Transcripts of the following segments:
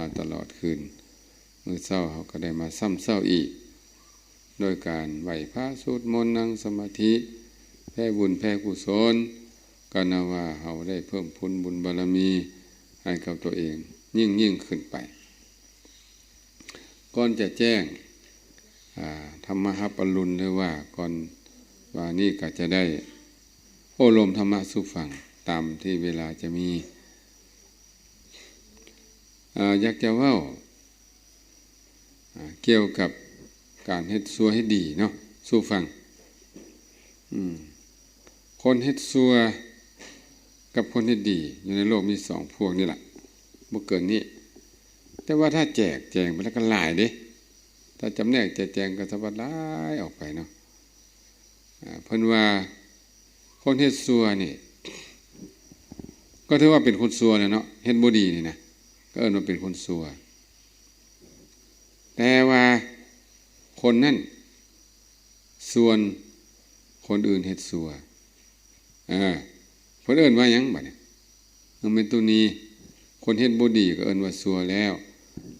มาตลอดคืน มือเศร้าเขาก็ได้มาซ้ำเศร้าอีก โดยการไหวพระสูตรมนต์นั่งสมาธิแผ่บุญแผ่กุศลก็นาว่าเขาได้เพิ่มพุนบุญบารมี ให้กับตัวเอง ยิ่งยิ่งขึ้นไป ก่อนจะแจ้งธรรมะฮับอรุณเลยว่าก่อนว่านี่ก็จะได้โอลมธรรมะสุฟังตามที่เวลาจะมี อยากจะว่าเกี่ยวกับการเฮ็ดซัวให้ดีเนาะสู้ฟังคนเฮ็ดซัวกับคนเฮ็ดดี อยู่ในโลกมีสองพวกนี่แหละบ่เกินนี้ แต่ว่าถ้าแจกแจงไปแล้วก็หลายด้ถ้าจำแนกแจกแจงก็สวัสดร้ายออกไปเนาะเพิ่นว่าคนเฮ็ดซัวนี่ ก็ถือว่าเป็นคนซัวเนาะเฮ็ดบ่ดีนี่นะ ก็เอิ้นว่าเป็นคนซัว แต่ว่าคนนั่นส่วนคนอื่นเฮ็ดซัวเออเพิ่นเอิ้นว่าหยังบัดนี้มันเป็นตัวนี้ คนเฮ็ดบ่ดีก็เอิ้นว่าซัวแล้ว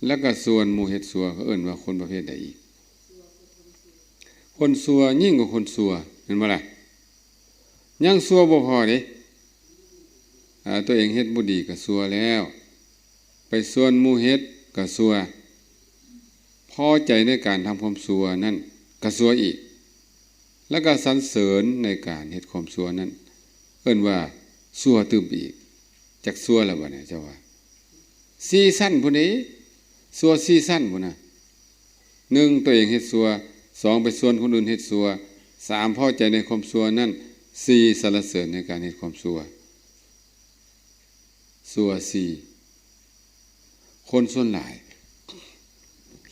แล้วก็ส่วนหมู่เฮ็ดซัวก็เอิ้นว่าคนประเภทใดอีก คนซัวยิ่งกว่าคนซัวเห็นบ่ล่ะยังซัวบ่พอเด้ตัวเองเฮ็ดบ่ดีก็ซัวแล้ว ไปส่วนมูเฮ็ดก็ซัวพอใจในการทำความซัวนั่นก็ซัวอีก แล้วก็สรรเสริญในการเฮ็ดความซัวนั้นเอิ้นว่าซัวตึมอีกจักซัวแล้วบ่เนี่ยเจ้าว่าซีซั่นพุ่นนี้ซัวซีซั่นพุ่นน่ะหนึ่งตัวเองเฮ็ดซัวสองไปส่วนคนอื่นเฮ็ดซัวสามพอใจในความซัวนั่นสี่สรรเสริญในการเฮ็ดความซัวซัวสี่ คนส่วนหลาย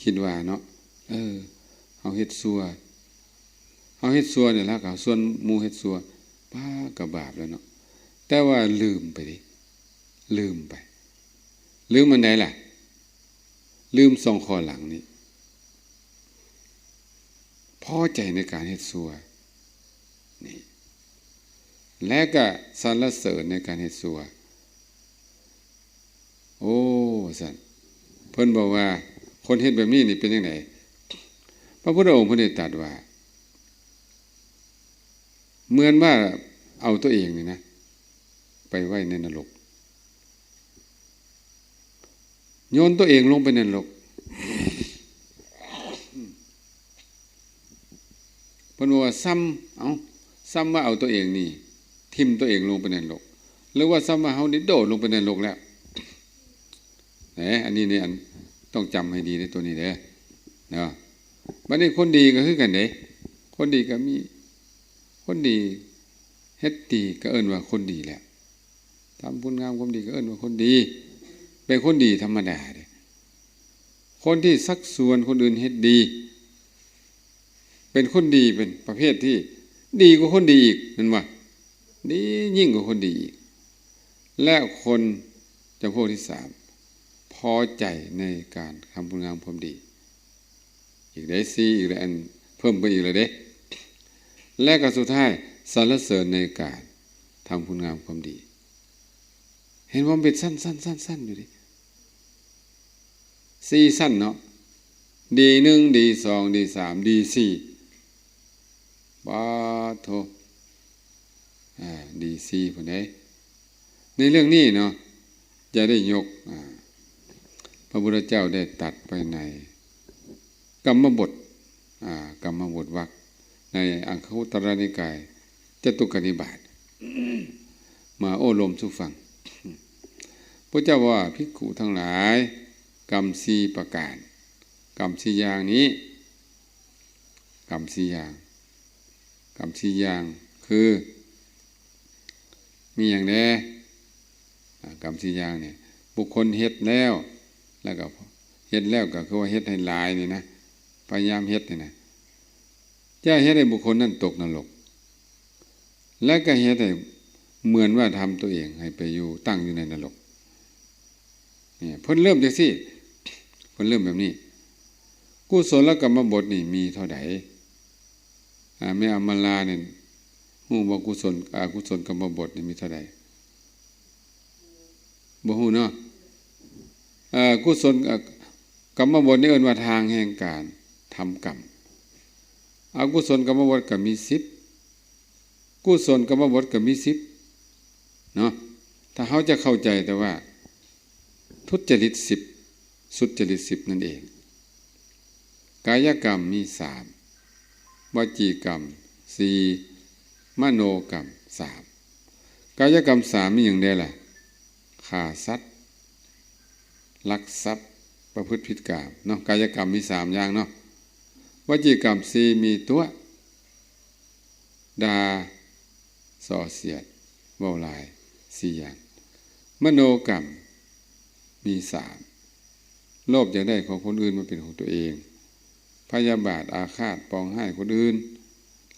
คิดว่าเนาะเออเอาเฮ็ดซัวเอาเฮ็ดซัวเนี่ยแล้วก็ส่วนมูเฮ็ดซัวป้ากับบาปแล้วเนาะแต่ว่าลืมไปดิลืมไป ลืมมันได้ล่ะ ลืมสองข้อหลังนี้พอใจในการเฮ็ดซัวนี่และก็สรรเสริญในการเฮ็ดซัวโอ้สัน พิ่นบอกว่า คนเฮ็ดแบบนี้นี่เป็นยังไงพระพุทธองค์เพิ่นได้ตรัสว่า เหมือนว่าเอาตัวเองนี่นะ ไปไว้ในนรกโยนตัวเองลงไปในนรกเพิ่นบอกว่าซ้ำเอาซ้ำว่าเอาตัวเองนี่ ทิมตัวเองลงไปในนรกหรือว่าซ้ำว่าเฮานี่โดดลงไปในนรกแล้วแหมอันนี้เนี่ย ต้องจำให้ดีในตัวนี้เด้อเนาะบัดนี้คนดีก็คือกันเด้คนดีก็มี คนดีเฮ็ดดีก็เอิ้นว่าคนดีแหละทำบุญงามความดีก็เอิ้นว่าคนดี เป็นคนดีธรรมดาเด้คนที่สักส่วนคนอื่นเฮ็ดดี เป็นคนดีเป็นประเภทที่ ดีกว่าคนดีอีกนั่นว่าดียิ่งกว่าคนดีอีกและคนจำพวกที่สาม พอใจในการทำบุญงามความดี อีกได้ซีอีกได้อันเพิ่มไปอีกเลยเด้และก็สุดท้ายสรรเสริญในการทำบุญงามความดี เห็นว่าเป็นสั้นสั้นสั้นสั้นอยู่ดิสี่สั้นเนาะดีหนึ่งดีสองดีสามดีสี่บาโทดีสี่คนไหนในเรื่องนี้เนาะจะได้ยกพ ระพุทธเจ้าได้ตัดไปในกรรมบทกรรมบทวักในอังคุตรนิกายจตุกนิบาตมาโอ้ลมสุฟังพระเจ้าว่าภิกขุทั้งหลาย กรรมสีประการ กรรมสีอย่างนี้ กรรมสีอย่าง กรรมสีอย่างคือ มีอย่างแน่กรรมสีอย่างเนี่ยบุคคลเฮ็ดแล้ว แล้วก็เฮ็ดแล้วก็คือว่าเฮ็ดให้ลายนี่นะพยายามเฮ็ดนี่นะจะเฮ็ดให้บุคคลนั้นตกนรก และก็เฮ็ดให้เหมือนว่าทำตัวเองให้ไปอยู่ตั้งอยู่ในนรกเนี่ยพิ่นเริ่มจากสิพิ่นเริ่มแบบนี้กุศลกรรมบทนี่มีเท่าไหร่ไม่อามลาเนี่ยหูบอกกุศลอกุศลกรรมบทนี่มีเท่าไหร่บ่หูเนาะ กุศลกรรมบทนี่เอิ้นว่าทางแห่งการทำกรรมอกุศลกรรมบทก็มีสิบกุศลกรรมบทก็มีสิบเนาะถ้าเขาจะเข้าใจแต่ว่า ทุจริตสิบสุจริตสิบนั่นเอง กายกรรมมีสามวจีกรรมสี่มโนกรรมสามกายกรรมสามมีอย่างเดียวล่ะฆ่าสัตว์ ลักทรัพย์ประพฤติผิดกรรมเนาะกายกรรมมีสามอย่างเนาะวจีกรรมสี่มีตัวดาส่อเสียดเบาลายสี่อย่าง มโนกรรมมีสามโลภอยากได้ของคนอื่นมาเป็นของตัวเอง พยาบาทอาฆาตปองให้คนอื่น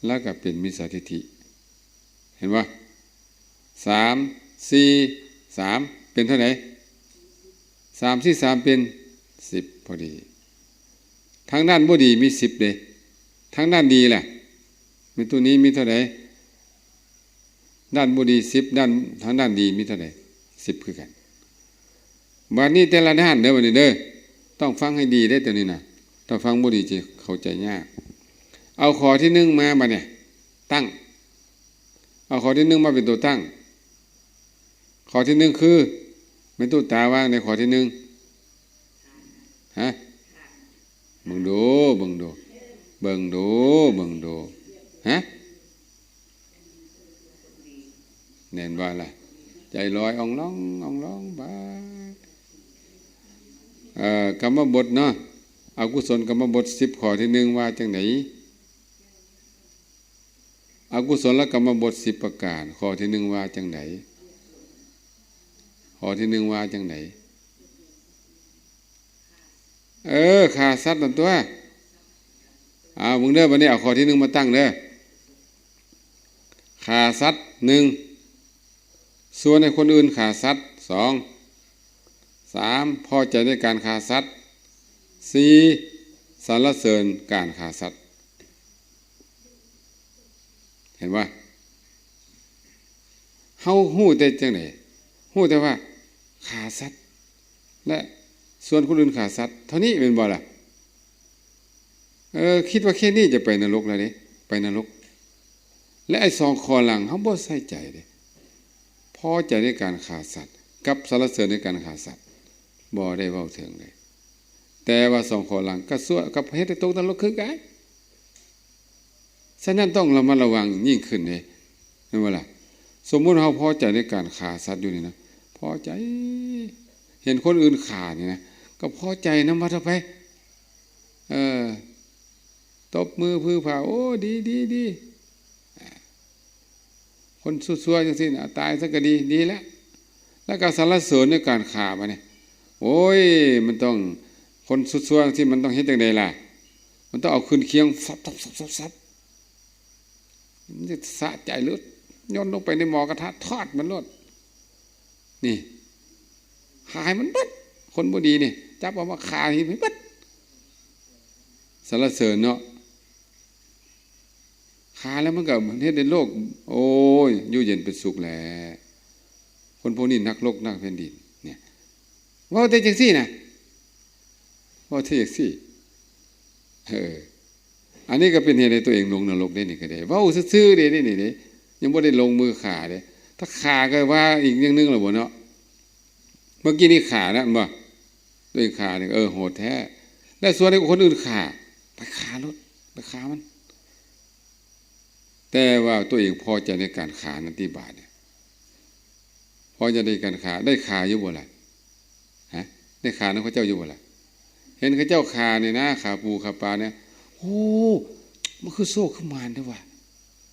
แล้วก็เป็นมิจฉาทิฐิ เห็นว่าสามสี่สามเป็นเท่าไหร่ สามสี่สามเป็นสิบพอดีทางด้านบ่ดีมีสิบเลยทางด้านดีแหละมีตัวนี้มีเท่าไหร่ด้านบ่ดีสิบด้านทางด้านดีมีเท่าไหร่สิบคือกันบัดนี้แต่ละด้านเด้อบัดนี้เด้อต้องฟังให้ดีได้ตัวนี้นะถ้าฟังบ่ดีจะเข้าใจยาก เอาขอที่หนึ่งมาบัดเนี่ย ตั้ง เอาขอที่หนึ่งมาเป็นตัวตั้ง ขอที่หนึ่งคือ ไม่ตู้ตาว่างในขอที่หนึ่งฮะเบิ่งดูเบิ่งดูเบิ่งดูเบิ่งดูฮะเน้นว่าอะไรใจลอยอ่องร้องอ่องร้องบาเอ่อกรรมบทเนาะอากุศลกรรมบทสิบขอที่หนึ่งว่าจังไหนอากุศลกรรมบทสิบประการข้อที่หนึ่งว่าจังไหน ข้อที่หนึ่งว่าจังไหนเออขาสัตว์ตัวเอามึงเด้อวันนี้เอาข้อที่หนึ่งมาตั้งเด้อขาสัตว์หนึ่งส่วนในคนอื่นขาสัตว์สองสามพอใจในการขาสัตว์สี่สรรเสริญการขาสัตว์ เห็นว่าเฮาหู้แต่จังไหนหู้แต่ว่า ขาสัตว์และส่วนคนอื่นขาสัตว์เท่านี้เป็นบ่ล่ะเออคิดว่าแค่นี้จะไปนรกแล้วเนี่ยไปนรก และไอ้สองคอหลังเขาบ่ใส่ใจเลยพอใจในการขาสัตว์ กับสารเสริญในการขาสัตว์บ่ได้เว้าถึงเลย แต่ว่าสองคอหลังก็สั่วกับเฮ็ดให้ตกนรกคือกันฉะนั้นต้องระมัดระวังยิ่งขึ้นเลยนั่นว่าล่ะสมมุติเราพอใจในการขาสัตว์อยู่นี่นะ พอใจ เห็นคนอื่นขาดเนี่ยนะก็พอใจนะมาเถอะไป เออตบมือพื้อผ่าโอ้ดีดีดีคนซัวๆจังสินะตายสักก็ดีดีแล้วแล้วก็สารเสริญในการขามาเนี่ยโอ้ย มันต้องคนซัวๆที่มันต้องเห็นจังใดล่ะ มันต้องเอาขึ้นเคียงซับซับซับซับซับมันจะสะใจลึกย่นลงไปในหมอกระทะทอดมันลด นี่ขายมันบัดคนบดีนี่จับเอามาขายมันบัดสารเสริญเนาะขายแล้วมันก็เหมือนเฮ็ดในโลก โอ้ยอยู่เย็นเป็นสุขแหละคนพวกนี้นักโลกนักแผ่นดินเนี่ยว่าแต่จังซี่นะว่าแต่จังซี่เอออันนี้ก็เป็นเหตุในตัวเองลงนรกได้นี่ก็ได้ว่าซื่อๆเด้นี่นี่เด้ยังไม่ได้ลงมือขาเด้ ถ้าขาก็ว่าอีกอย่างนึงหรอบ่เนาะเมื่อกี้นี่ขานะบ่ด้วยขาเนี่ยเออโหดแท้และส่วนในคนอื่นขาไปขารถไปขามัน แต่ว่าตัวเองพอใจในการขานันติบาทเนี่ยพอจะได้การขาได้ขาอยู่บ่ล่ะฮะได้ขานั้นพระเจ้าอยู่บ่ล่ะเห็นพระเจ้าขาเนี่ยนะขาปูขาปลาเนี่ยโอ้มันคือโซ่ขึ้นมาด้วยว่ะ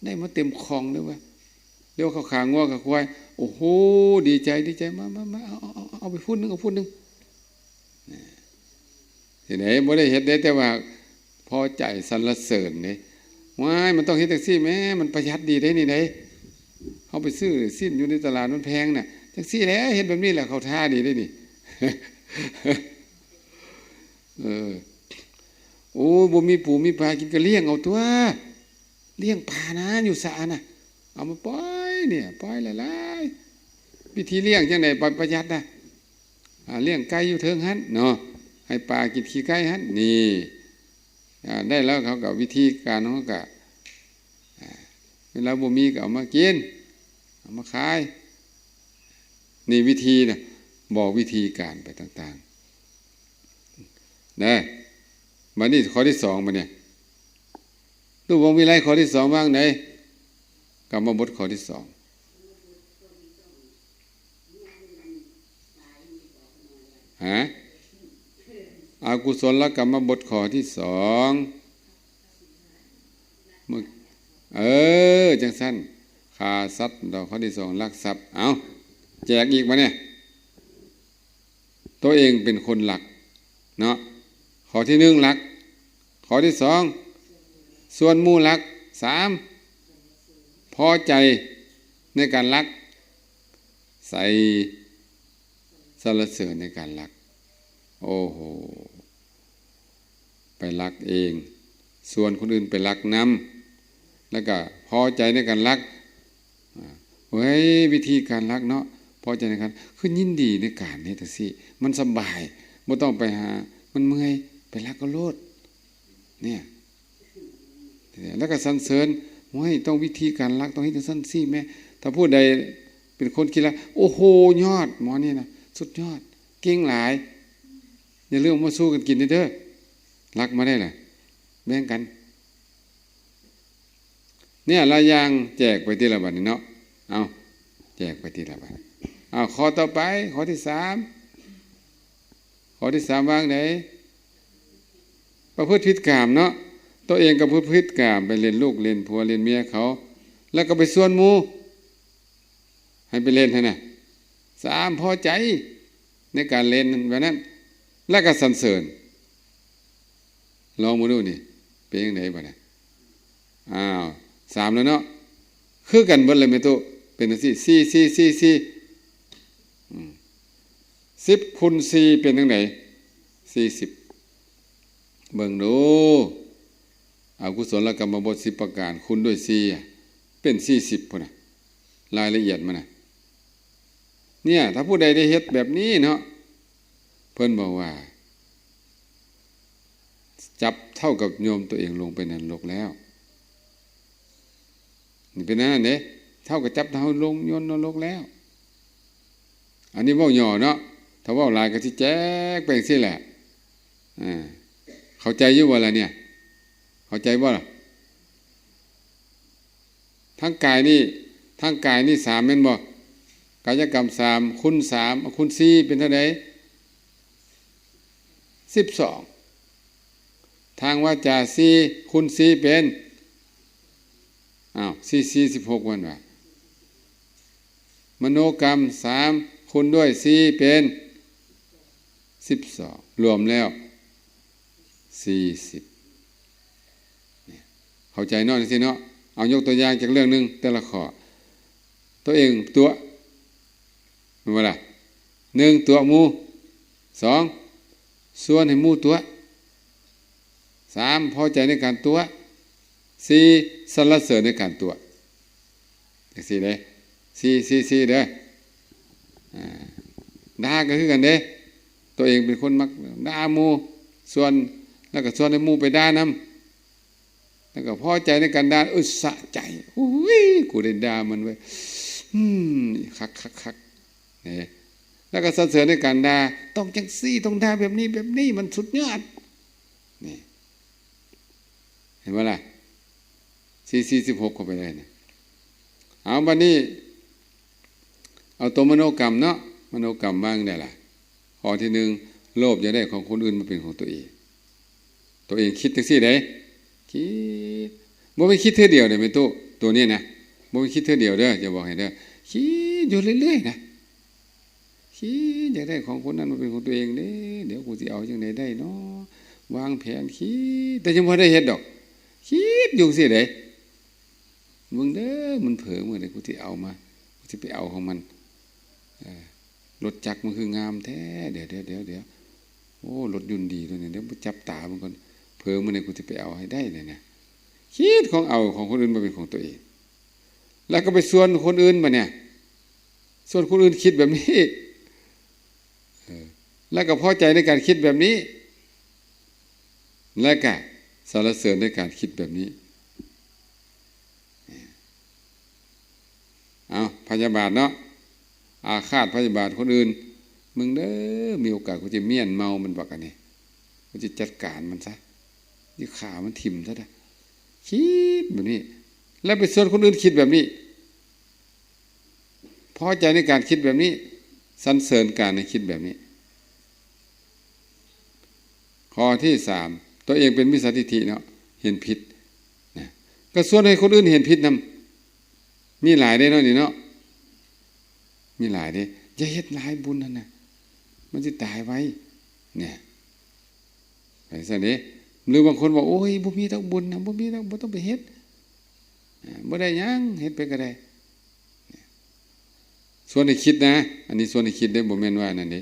ได้มาเต็มคลองด้วยว่ะ เดี๋ยวเขาขางอกับควายโอ้โหดีใจดีใจมามามาเอาเอาเอาไปพูดนึงเอาพูดนึงเห็นไหมไม่ได้เห็นได้แต่ว่า พอใจสรรเสริญเนี่ยว้ายมันต้องเห็นแท็กซี่แม่มันประหยัดดีได้นี่ไหนเขาไปซื้อสิ้นอยู่ในตลาดมันแพงน่ะแท็กซี่แล้วเห็นแบบนี้แหละเขาท่าดีได้นี่เออโอ้บ่มีปูมีปลากินก็เลี้ยงเอาตัวเลี้ยงปลานะอยู่สาน่ะ เอามาปล่อย เนี่ยปล่อยหลายๆวิธีเลี้ยงจังไหนประหยัดนะเลี้ยงไก่อยู่เทิงหันเนาะให้ปลากินขี้ไก่หันนี่ได้แล้วเขากับวิธีการเขากับเวลาบ่มีก็เอามากินเอามาขายนี่วิธีนะบอกวิธีการไปต่างๆนะมานี่ข้อที่สองมาเนี่ยรูปวงวิไลข้อที่สองบ้างไหนกรรมบทข้อที่สอง ฮะอากุศลกรรมบทข้อที่สองมึงเออ จังสั้นขาสัตว์ดอกข้อที่สองลักทรัพย์เอาแจกอีกมาเนี่ย ตัวเองเป็นคนหลัก เนาะข้อที่หนึ่งหลักข้อที่สองส่วนมูหลักสามพอใจในการรัก ใส่ส รเสริญในการรัก โอ้โห ไปรักเอง ส่วนคนอื่นไปรักนำแล้วก็พอใจในการรักเฮ้ยวิธีการรักเนาะพอใจในการคือยินดีในการนี้แต่สิมันสบายไม่ต้องไปหา มันเมื่อยไปรักก็โลดเนี่ยแล้วก็สรรเสริญว่าต้องวิธีการรักต้องให้สั้นซี่แม่ถ้าผู้ใดเป็นคนคิดละโอ้โหยอดหมอนี่นะ สุดยอด เก่งหลาย อย่าเรื่องมาสู้กันกินเด้อรักมาได้แหละแบ่งกัน เนี่ยลายางแจกไปที่ละบัดเนาะเอาแจกไปที่ละบัดเอาข้อต่อไปข้อที่สามข้อที่สามว่างไหนประพฤติผิดกามเนาะตัวเองกับพฤติกามไปเรียนลูกเรียนผัวเรียนเมียเขา แล้วก็ไปส่วนมูให้ไปเล่นให้นะ สามพอใจในการเล่นแบบนั้น แล้วก็สรรเสริญลองมาดูนี่เป็นยังไงบ้างนะอ้าวสามแล้วเนาะคือกันเบิดเลยไม่ตุเป็นสี่สี่สี่สี่สี่สิบคูณสี่เป็นยังไงสี่สิบเบิ่งดูอากุศลกรรมบทสิบประการ คุณด้วยสี่เป็นสี่สิบพนะรายละเอียดมันนะ เนี่ย ถ้าผู้ใดได้เฮ็ดแบบนี้เนาะเพื่อนบอกว่า จับเท่ากับโยมตัวเองลงไปในนรกแล้วนี่เป็นนั่นเด้เท่ากับจับเท่าลงโยนนรกแล้ว อันนี้ว่าหย่อเนาะถ้าว่าลายก็ที่แจ๊กไปสิแหละอ่าเข้าใจยู่ว่าอะไรเนี่ย เข้าใจว่าทั้งกายนี่ทั้งกายนี่สามเป็นบ่ กายกรรมสามคุณสามคุณสี่เป็นเท่าไหร่สิบสองทางว่าจาสี่คุณสี่เป็นอ้าวสี่สี่สิบหกวันว่มโนกรรมสามคุณด้วยสี่เป็นสิบสองรวมแล้วสี่สิบเข้าใจนอกสิเนาะเอายกตัวอย่างจากเรื่องหนึ่งแต่ละข้อตัวเองตัว เป็นว่าล่ะหนึ่งตัวมูสองส่วนให้มูตัวสามพอใจในการตัวสี่สรรเสริญในการตัวสี่เลยสี่สี่สี่เด้อด่าก็คือกันเด้ ตัวเองเป็นคนมักด่ามูส่วนแล้วก็ส่วนให้มูไปด่านำแล้วก็พอใจในการด่าอุสะใจอุ้ยกูได้ด่ามันไว้อืมคักคักคัก แล้วก็สรรเสริญในการด่าต้องจังซี่ต้องด่าแบบนี้แบบนี้มันสุดยอดนี่เห็นไหมล่ะสี่สี่สิบหกเข้าไปเลยนี่ยเอาบันนี้ เอาตัวมโนกรรมเนาะมโนกรรมบ้างได้ล่ะข้อที่หนึ่งโลภจะได้ของคนอื่นมาเป็นของตัวเอง ตัวเองคิดจังซี่ได้คิดบ่ไปคิดเท่เดียวเด้ไม่ตู้ตัวนี้นะบ่ไปคิดเท่เดียวเด้อจะบอกให้เด้อคิดอยู่เรื่อยๆนะ คิดอยากได้ของคนนั้นมาเป็นของตัวเองเด้เดี๋ยวกูจะเอาอย่างไรได้เนาะวางแผนคิดแต่ยังไม่ได้เห็นดอก คิดอยู่สิเด้มึงเด้อมันเผลอเมื่อไรกูจะเอามากูจะไปเอาของมันรถจักรมันคืองามแท้เดี๋ยวเดี๋ยวเดี๋ยวเดี๋ยวโอ้รถยุนดีด้วยเนี่ยเดี๋ยวจับตามันก่อนเผลอมื่อไรกูจะไปเอาให้ได้เลยนะคิดของเอาของคนอื่นมาเป็นของตัวเอง แล้วก็ไปส่วนคนอื่นมาเนี่ยส่วนคนอื่นคิดแบบนี้ แล้วก็พอใจในการคิดแบบนี้ และก็สารเสริญในการคิดแบบนี้ เอาพยาบาทเนาะอาฆาตพยาบาทคนอื่น มึงเด้อมีโอกาสกูจะเมียนเมามันบอกกันนี่กูจะจัดการมันซะนี่ขามันทิ่มซะได้คิดแบบนี้ แล้วไปส่วนคนอื่นคิดแบบนี้พอใจในการคิดแบบนี้ สรรเสริญการในคิดแบบนี้ ข้อที่สามตัวเองเป็นมิจฉาทิธิเนาะเห็นผิดนะก็ส่วนให้คนอื่นเห็นผิดนำมีหลายได้เนาะนี่เนาะมีหลายเด้อย่าเฮ็ดหลายบุญนั่นนะมันจะตายไว้ เนี่ยไปซะเด้หรือบางคนบอกโอ้ยบ่มีทั้งบุญนะบ่มีทั้งบ่ต้องไปเฮ็ดบ่ได้ยังเฮ็ดไปก็ได้ ส่วนในคิดนะ อันนี้ส่วนในคิดได้บ่แม่นว่านั่นเด้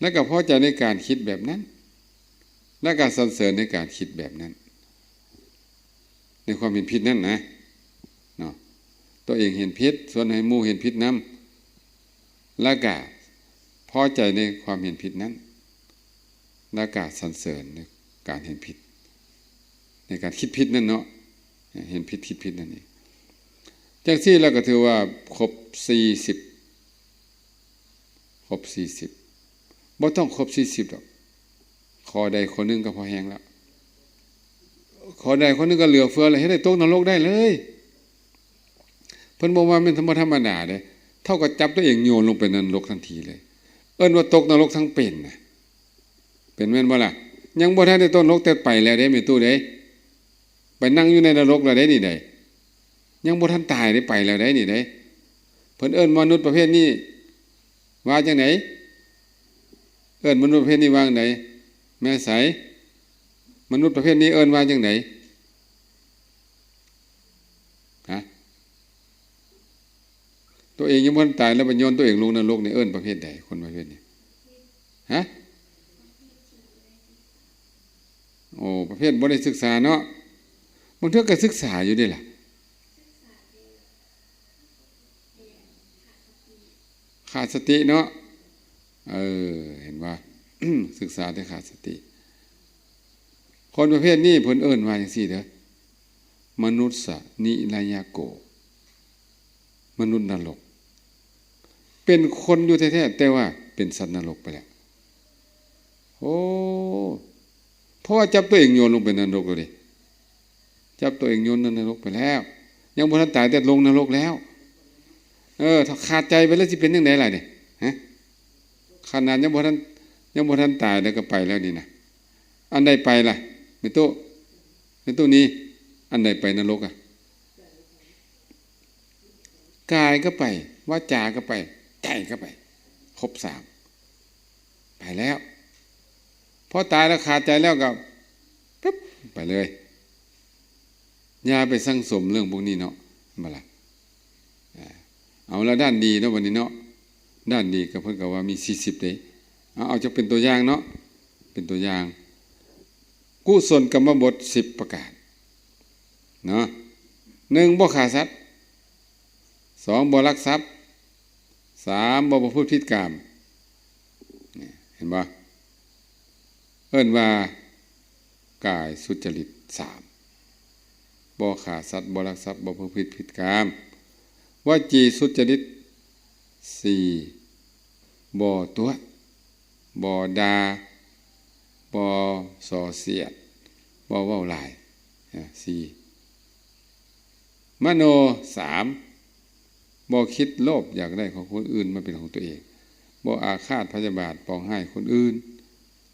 แล้วก็พอใจในการคิดแบบนั้น และการสรรเสริญในการคิดแบบนั้น ในความเห็นผิดนั่นนะเนาะตัวเองเห็นผิด ส่วนให้มู่เห็นผิดนํและก็พอใจในความเห็นผิดนั้นและการสรรเสริญในการเห็นผิด ในการคิดผิดนั่นเนาะเห็นผิดคิดผิดนั่นเอง จังซี่เราก็ถือว่าครบสี่สิบครบสี่สิบบ่ต้องครบสี่สิบหรอกขอใดคนหนึงก็พอแห้งแล้วขอใดคนหนึงก็เหลือเฟือเลยให้ได้ตกนรกได้เลยเพิ่นบอกว่าเป็นธรรมธรรมดาเด้เท่ากับจับตัวเองโยนลงไปนรกทันทีเลย เอิ้นว่าตกนรกทั้งเป็นนะเป็นแม่นบ่ล่ะ ยังบ่ทันได้ตกนรกแต่ไปแล้วเด้แม่ตู้เด้ไปนั่งอยู่ในนรกแล้วได้นี่ได้ ยังบ่ทันตายได้ไปแล้วได้นี่ได้เพิ่นเอิ้นมนุษย์ประเภทนี้ว่าจังไหนเอิ้นมนุษย์ประเภทนี้ว่าจังไดแม่ใสมนุษย์ประเภทนี้เอิ้นว่าจังไดฮะตัวเองยังบ่ทันตายแล้วไปโยนตัวเองลงนรกนี่เอิ้นประเภทใดคนประเภทนี้ฮะโอ้ประเภทบ่ได้ศึกษาเนาะบางเทื่อก็ศึกษาอยู่ด้ล่ะ ขาดสติเนาะเออเห็นว่าศึกษาแต่ขาดสติ คนประเภทนี้เพิ่นเอิญว่างซี่เด้อมนุษย์สนิรายาโก มนุษย์นรก เป็นคนอยู่แท้ๆแต่ว่าเป็นสัตว์นรกไปแล้วโอ้เพราะว่าจับตัวเองโยนลงไปนรกเลยจับตัวเองโยนนรกไปแล้ว ยังบ่ทันตายแต่ลงนรกแล้ว เออถ้าขาดใจไปแล้วสิเป็นยังไงล่ะเนี่ยฮะขนาดยังบ่ทันยังบ่ทันตายแล้วก็ไปแล้วนี่นะอันใดไปล่ะในตู้ในตู้นี้ อันใดไปนรกอะกายก็ไปว่าจาก็ไปใจก็ไปครบสามไปแล้วพอตายแล้วขาดใจแล้วก็ปุ๊บไปเลยอย่าไปสั่งสมเรื่องพวกนี้เนาะมาละ เอาแล้วด้านดีเนาะวันนี้เนาะด้านดีก็เพิ่นก็ว่ามีสี่สิบเลยเอาจะเป็นตัวอย่างเนาะเป็นตัวอย่างกุศลกรรมบทสิบประการเนาะหนึ่งบ่ขาสัตว์สองบ่ลักทรัพย์สามบ่ประพฤติผิดกรรมเห็นบ่เอิ้นว่ากายสุจริตสามบ่ขาสัตว์บ่ลักทรัพย์บ่ประพฤติผิดกรรม ว่าจีสุจริตสี่บ่อตัวบ่อดาบ่อสอเสียดบ่อว่าหลายสี่มโนสามบ่คิดโลภอยากได้ของคนอื่นมาเป็นของตัวเองบ่อาฆาตพยาบาทปองให้คนอื่น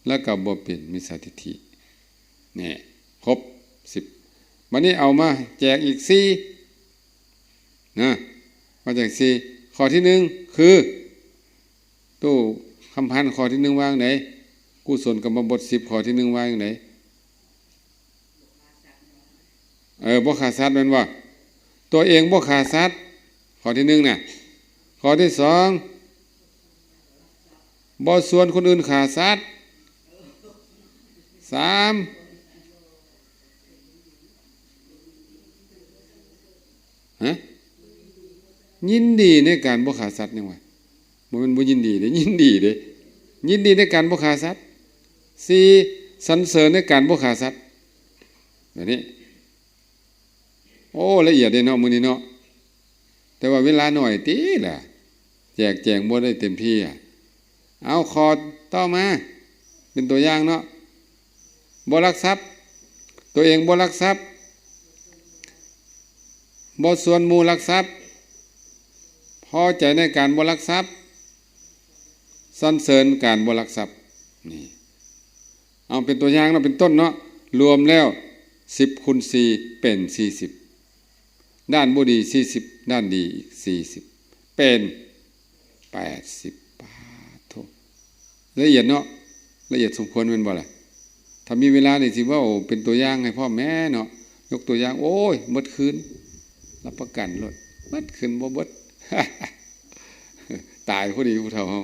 แล้วก็บ่เป็นมิจฉาทิฏฐิเนี่ยครบสิบวันนี้เอามาแจกอีกสี่นะ มาจากสี่ข้อที่หนึ่งคือตู้คำพันข้อที่หนึ่งว่างไหนกุศลกรรมบทสิบข้อที่หนึ่งว่างไหนเออบ่ขาดซัดเป็นว่าตัวเองบ่ขาดซัดข้อที่หนึ่งเนี่ยข้อที่สองบ่ส่วนคนอื่นขาดซัดสามฮะ ยินดีในการบ่ขาสัตว์ยังไงมันบ่ยินดีเด้ยินดีเด้ยินดีในการบ่ขาสัตว์สี่สรรเสริญในการบ่ขาสัตว์แบบนี้ โอ้ละเอียดเลยเนาะมือนี้เนาะแต่ว่าเวลาหน่อยตีแหละแจกแจงบ่ได้เต็มที่อะเอาคอต่อมา เป็นตัวอย่างเนาะบ่รักทรัพย์ ตัวเองบ่รักทรัพย์บ่ส่วนมูรักทรัพย์ พอใจในการบรักทรัพย์สรรเสริญการบรักทรัพย์นี่เอาเป็นตัวอย่างเนาเป็นต้นเนาะรวมแล้วสิบคูณสี่เป็นสี่สิบด้านบ่ดีสี่สิบด้านดีอีกสี่สิบเป็นแปดสิบบาทโทละเอียดเนาะละเอียดสมควรเป็นบ่ล่ะถ้ามีเวลานี่สิว่าโอ้เป็นตัวอย่างให้พ่อแม่เนาะยกตัวอย่าง โอ้ยหมดคืนรับประกันรถมดคืนบ่เบด ตายพอดีผู้เฒ่าเขา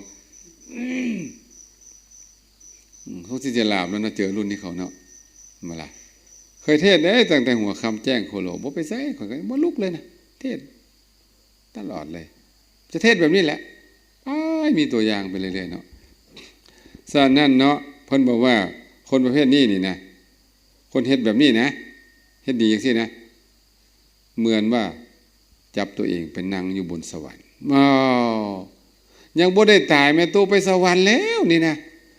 เขาสิจะลาบแล้วนะเจอรุ่นนี้เขาเนาะมาละเคยเทศได้ตั้งแต่หัวคำแจ้งโคโลบ่ไปใส่ข่อยก็บ่ลุกเลยนะเทศตลอดเลย จะเทศแบบนี้แหละอ้ายมีตัวอย่างไปเรื่อยๆเนาะสานั่นเนาะเพิ่นบอกว่า คนประเภทนี้นี่นะคนเฮ็ดแบบนี้นะเฮ็ดดีอย่างนี้นะเหมือนว่า จับตัวเองเป็นนั่งอยู่บนสวรรค์อ้าวยังบ่ได้ตายแม่ตู้ไปสวรรค์แล้วนี่นะ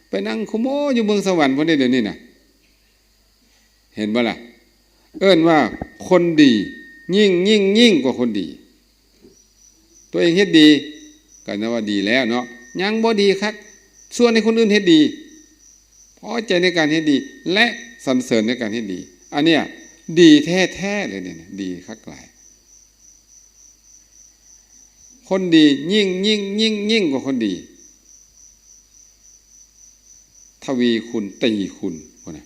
ไปนั่งคุโมยอยู่เมืองสวรรค์พอได้เดี๋ยวนี้นะเห็นบ่ล่ะ เอิ้นว่าคนดี ยิ่งยิ่งยิ่งกว่าคนดี ตัวเองเฮ็ดดีก็นับว่าดีแล้วเนาะยังบ่ดีครับส่วนในคนอื่นเฮ็ดดีพอใจในการเฮ็ดดี และสรรเสริญในการเฮ็ดดี อันเนี้ยดีแท้ๆเลยเนี่ยดีคักหลาย คนดียิ่งยิ่งยิ่งยิ่งกว่าคนดี ทวีคุณตีคุณคนนะ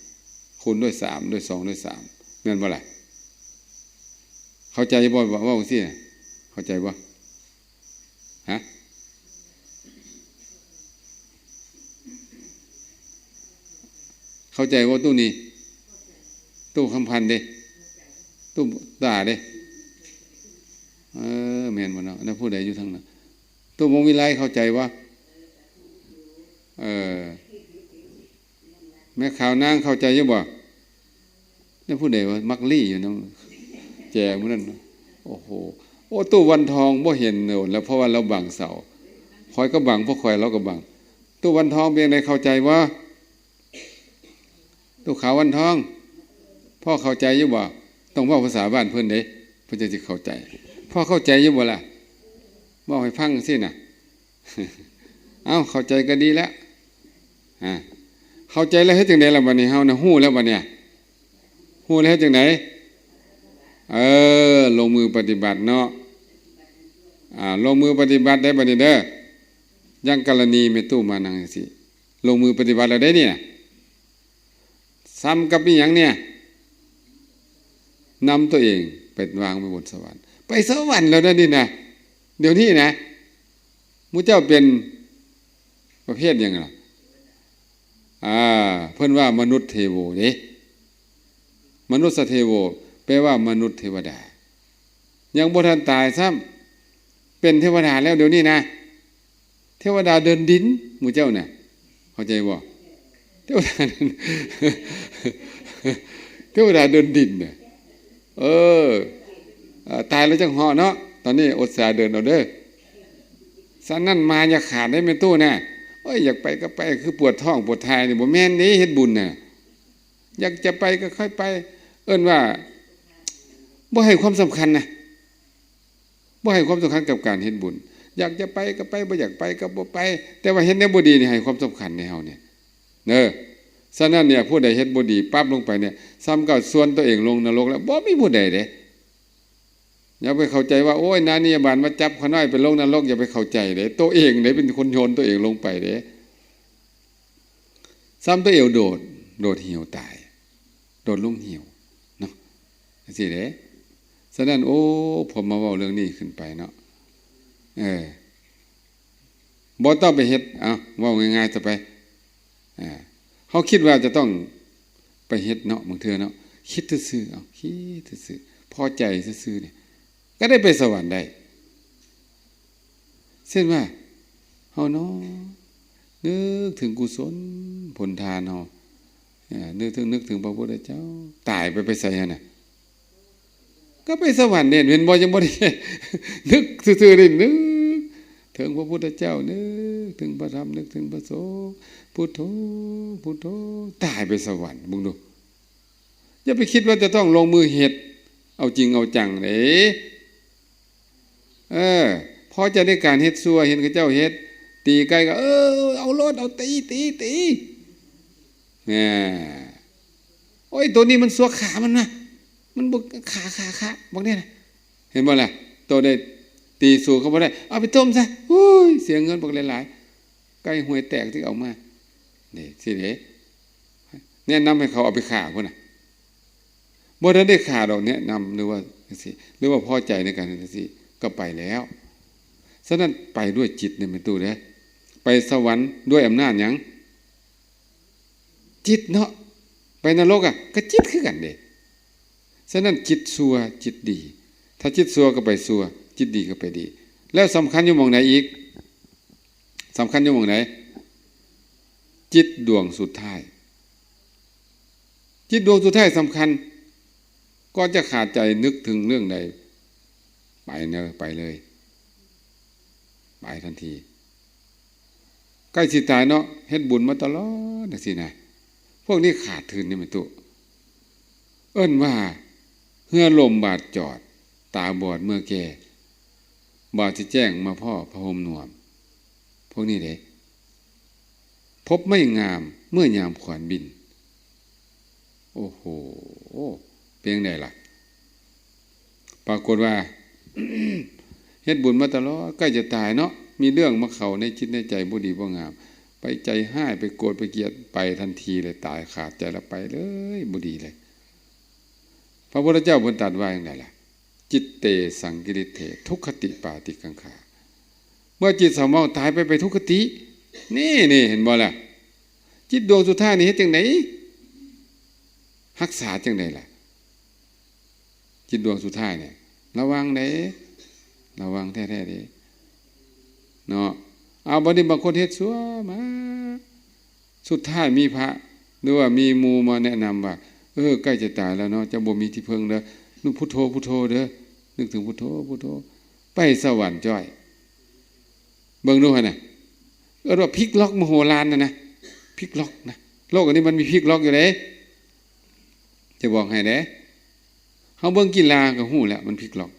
คุณด้วยสามด้วยสองด้วยสามเงินบ่ล่เข้าใจบ่ว่าว่าสิเข้าใจบ่ฮะเข้าใจว่าตู้นี้ ตู้คำพันเด้ตู้ตาเด้เออ แมนบ่เนาะนั่นผู้ใดอยู่ทางนั้นตัวมงวิไลเข้าใจว่า เออแม่ข่าวนางเข้าใจยู่บ่นั่นผู้ใดว่ามักลี่อยู่เนาะแจกมื้อนั้นโอ้โหโอ้ตู้วันทองบ่เห็นโน่นแล้วเพราะว่าเราบังเสาคอยก็บังพวกคอยเราก็บังตู้วันทองเพียงใดเข้าใจว่าตู้ขาววันทอง พ่อเข้าใจยู่บ่ต้องว่าภาษาบ้านเพิ่อนเด้เพิ่นจะเข้าใจ พ่อเข้าใจอยู่บ่ล่ะบอกให้ฟังสินะเอาเข้าใจก็ดีแล้วอ่าเข้าใจแล้วเฮ็ดจังไดล่ะบัดนี้เฮานะฮู้แล้วบัดเนี่ยฮู้แล้วเฮ็ดจังไดเออ ลงมือปฏิบัติเนาะอ่าลงมือปฏิบัติได้บัดนี้เด้อยังกรณีแม่ตู้มานังจังซี่ลงมือปฏิบัติแล้วได้เนี่ยซ้ำกับอีหยังเนี่ยนำตัวเองไปวางไว้บนสวรรค์ ไปสวรรค์แล้วนะนี่นะเดี๋ยวนี้นะมูเจ้าเป็นประเภทยังไงอ่าเพื่อนว่ามนุษย์เทโวเด้มนุษย์เทโวแปลว่ามนุษย์เทวดา ยังบุทันตายซ้ำเป็นเทวดาแล้วเดี๋ยวนี้นะ เทวดาเดินดินมูเจ้าเนี่ยเข้าใจบ่เทวดาเทวดาเดินดินเนี่ยเออ ตายแล้วจังหาะเนาะตอนนี้อดสาเดินเอาเด้อสันนั่นมาอย่าขาดได้เป็นตู้น่ะโอ้ยอยากไปก็ไปคือปวดท้องปวดท้ายนี่บ่แม่นนี้เฮ็ดบุญน่ะอยากจะไปก็ค่อยไป เอิ้นว่าบ่ให้ความสำคัญนะบ่ให้ความสำคัญกับการเฮ็ดบุญ อยากจะไปก็ไปบ่อยากไปก็บ่ไป แต่ว่าเฮ็ดแนวบ่ดีนี่ให้ความสำคัญในเฮาเนี่ยเด้อฉะนั้นเนี่ยผู้ใดเฮ็ดบ่ดีปั๊บลงไปเนี่ยซ้ำกับส่วนตัวเองลงนรกแล้วบ่มีผู้ใดเด้ อย่าไปเข้าใจว่าโอ้ยนานียบาลมาจับขาน้อยไปลงนรกอย่าไปเข้าใจเด้ตัวเองเด้เป็นคนโยนตัวเองลงไปเด้ซ้ำตัวเองโดด โดดเหี่ยวตาย โดดลงเหี่ยวเนาะสิเด้ฉะนั้นโอ้ผมมาว้าเรื่องนี้ขึ้นไปเนาะเออบ่ต้องไปเฮ็ดเอาว้าง่ายๆจะไปอ่าเขาคิดว่าจะต้องไปเฮ็ดเนาะบางเทือเนาะคิดซื่อเอาคิดซื่อพอใจซื่อเนี่ย ก็ได้ไปสวรรค์ได้เช่นว่าเฮาเนาะนึกถึงกุศลผลทานเฮาอ่อนึกถึงนึกถึงพระพุทธเจ้า ตายไปไปใส่หน่ะก็ไปสวรรค์เนี่ยเห็นบ่ยังบ่ได้นึกซื่อๆนี่นึกถึงพระพุทธเจ้านึกถึงพระธรรมนึกถึงพระสงฆ์พุทโธพุทโธตายไปสวรรค์มึงดูอย่าไปคิดว่าจะต้องลงมือเฮ็ดเอาจริงเอาจังเด้ เออพอจะได้การเฮ็ดซัวเห็นเขาเจ้าเฮ็ด ตีไก่ก็ เออ เอารถเอาตีตีตีเนี่ยโอ้ยตัวนี้มันสัวขามันนะมันบกขาขาขาบอกเนี่ยนะเห็นบ่ล่ะตัวได้ตีสู่เขาบ่ได้ เอาไปต้มซะโอ้ยเสียเงินบอกหลายๆไก่หวยแตกที่เอามานี่สิเด้แนะนำให้เขาเอาไปขาพุ่นน่ะบ่ได้ได้ขาดอกแนะนำหรือว่าสิหรือว่าพอใจในการนั้นสิ ก็ไปแล้วฉะนั้นไปด้วยจิตเนี่ยเป็นตู้เด้อไปสวรรค์ด้วยอำนาจยังจิตเนาะไปนรกอะก็จิตคือกันเด้ฉะนั้นจิตสัวจิตดี ถ้าจิตสัวก็ไปสัวจิตดีก็ไปดี แล้วสำคัญอยู่มองไหนอีกสำคัญอยู่มองไหน จิตดวงสุดท้าย จิตดวงสุดท้ายสำคัญ ก็จะขาดใจนึกถึงเรื่องใด ไปเนอะไปเลย ไปทันทีใกล้สิตายเนาะเฮ็ดบุญมาตลอดนะสินะพวกนี้ขาดทุนนี่มันตุ เอิ้นว่าเฮือลมบาดจอด ตาบอดเมื่อแก่บาดจะแจ้งมาพ่อพระหมหนวม พวกนี้เด้พบไม่งามเมื่อยามขวานบิน โอ้โหเพียงใดล่ะ ปรากฏว่า เฮ็ดบุญมาตลอดใกล้จะตายเนาะมีเรื่องมาเข้าในจิตในใจบ่ดีบ่งาม ไปใจห้ายไปโกรธไปเกลียดไปทันทีเลยตายขาดใจแล้วไปเลยบ่ดีเลย พระพุทธเจ้าบนตรัสว่าอย่างไรล่ะ จิตเตสังกิริเททุกขติปาติกังขา เมื่อจิตสมองตายไปไปทุกขติ นี่นี่เห็นบ่ล่ะ จิตดวงสุดท้ายนี่เฮ็ดจังไหนรักษาจังไดล่ะ จิตดวงสุดท้ายเนี่ย ระวังไหนระวังแท้ๆดิเนาะเอาบัดนี้บางคนเฮ็ดซัวมาสุดท้ายมีพระหรือว่ามีมูมาแนะนำว่าเออใกล้จะตายแล้วเนาะจะบ่มีที่พึ่งเด้อนึกพุทโธพุทโธเด้อนึกถึงพุทโธพุทโธไปสวรรค์จ้อย เบิ่งดูหั่นน่ะเออว่าพลิกล็อกมโหฬารนะนะพลิกล็อกนะโลกอันนี้มันมีพลิกล็อกอยู่เด้จะบอกให้เด้ เฮาเบิ่งกีฬาก็ฮู้แล้วมันพลิกล็อก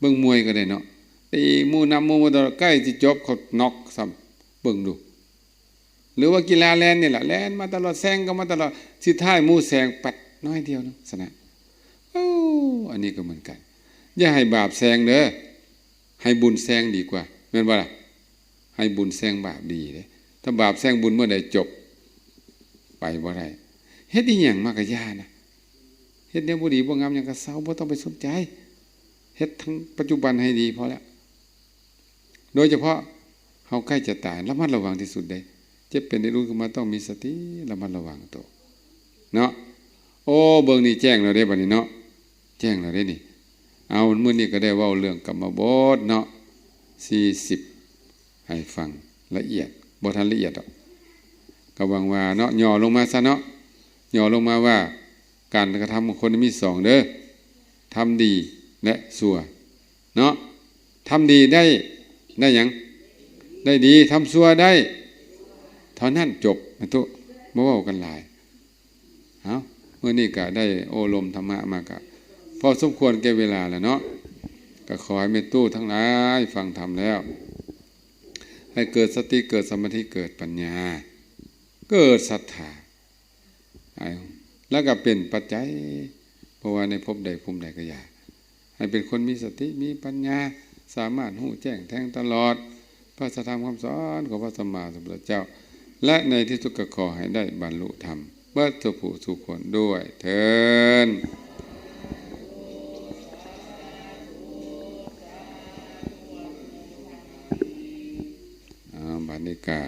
เบิ่งมวยก็ได้เนาะตีหมู่นำมู่มาตลอดใกล้สิจบเขาน็อกซ้ำเบิ่งดูหรือว่ากีฬาแลนเนี่ยแหละแลนมาตลอดแซงก็มาตลอดสิท้ายมู่แซงปัดน้อยเดียวนึงสนะโอ้อันนี้ก็เหมือนกัน อย่าให้บาปแซงเด้อให้บุญแซงดีกว่าแม่นบ่ล่ะให้บุญแซงบาปดีเด้ถ้าบาปแซงบุญเมื่อใดจบ ไปบ่ได้เฮ็ดอีหยังมากกะยานะ เฮ็ดแนวบ่ดีบ่งามหยังก็เศร้าบ่ต้องไปสนใจเฮ็ดทั้งปัจจุบันให้ดีพอแล้วโดยเฉพาะเฮาใกล้จะตายระมัดระวังที่สุดเด้เจ็บเป็นได้รู้ขึ้นมาต้องมีสติระมัดระวังตัวเนาะโอ้เบิ่งนี่แจ้งแล้วเด้บัดนี้เนาะแจ้งแล้วเด้นี่ เอามื้อนี้ก็ได้ว้าเรื่องกรรมบทเนาะ40ให้ฟังละเอียดบ่ทันละเอียดดอกก็วังว่าเนาะย่อลงมาซะเนาะย่อลงมาว่า การกระทำของคนมีสองเด้อทำดีและชั่วเนาะทำดีได้ได้ยังได้ดีทำชั่วได้เท่านั้นจบนะทุกบ่เว้ากันหลายเอาเมื่อนี้ก็ได้โอลมธรรมะมากะพอสมควรแก่เวลาแล้วเนาะก็ขอให้เมตตู้ทั้งหลายฟังธรรมแล้ว ให้เกิดสติเกิดสมาธิเกิดปัญญา เกิดศรัทธา แล้วก็เป็นปัจจัยเพราะว่าในภพใดภูมิใดก็อยากให้เป็นคนมีสติมีปัญญา สามารถหูแจ้งแทงตลอด พระธรรมคำสอนของพระสัมมาสัมพุทธเจ้า และในที่สุดก็ขอให้ได้บรรลุธรรมเบิดสุผูสุขนด้วยเทินบานิกา